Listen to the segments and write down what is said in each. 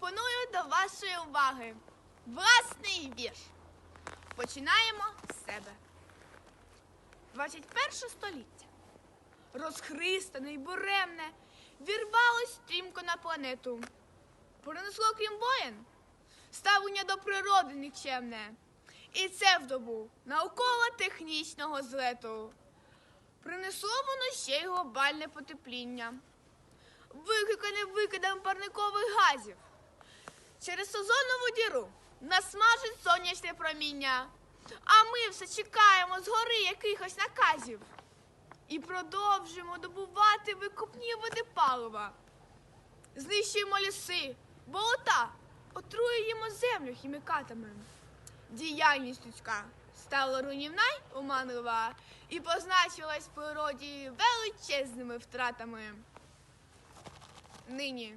пропоную до вашої уваги власний вірш. Починаємо з себе. 21 століття. Розхристане й буремне, вірвалось стрімко на планету. Принесло крім воєн, ставлення до природи нікчемне. І це в добу науково-технічного злету. Принесло воно ще й глобальне потепління, викликане викидом парникових газів. Через озонову діру насмажить сонячне проміння, а ми все чекаємо згори якихось наказів і продовжуємо добувати викупні види палива. Знищуємо ліси, болота, отруюємо землю хімікатами. Діяльність людська стала руйнівна й оманлива і позначилась в природі величезними втратами. Нині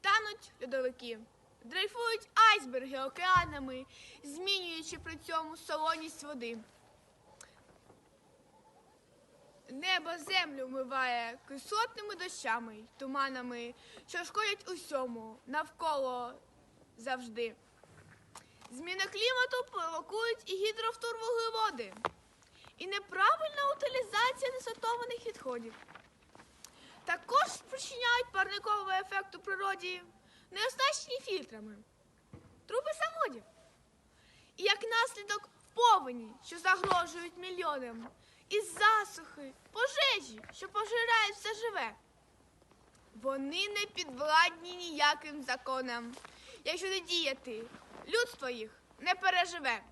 тануть льодовики, дрейфують айсберги океанами, змінюючи при цьому солоність води. Небо землю вмиває кислотними дощами й туманами, що шкодять усьому навколо завжди. Зміни клімату провокують і гідровтурвуглеводи, і неправильна утилізація несортованих відходів. Також спричиняють парниковий ефект у природі неостачні фільтрами, труби заводів. І як наслідок повені, що загрожують мільйонам, і засухи, пожежі, що пожирають все живе. Вони не підвладні ніяким законам. Якщо не діяти, людство їх не переживе.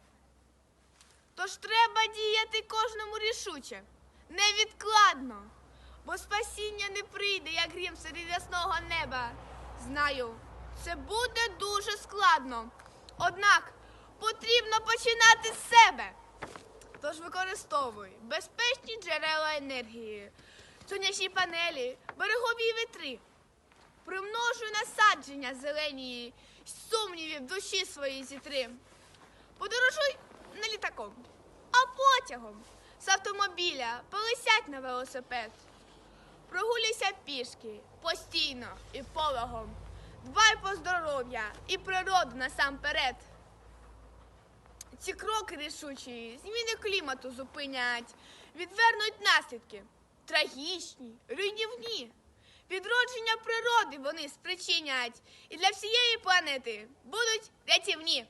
Тож треба діяти кожному рішуче, невідкладно, бо спасіння не прийде, як грім серед ясного неба. Знаю, це буде дуже складно. Однак потрібно починати з себе. Тож використовуй безпечні джерела енергії, сонячні панелі, берегові вітри. Примножуй насадження зелені, сумнівів душі свої зітри. Подорожуй не літаком, а потягом з автомобіля пересядь на велосипед. Прогулюйся пішки постійно і пологом. Дбай про здоров'я і природу насамперед. Ці кроки рішучі зміни клімату зупинять, відвернуть наслідки трагічні, руйнівні. Відродження природи вони спричинять і для всієї планети будуть рятівні.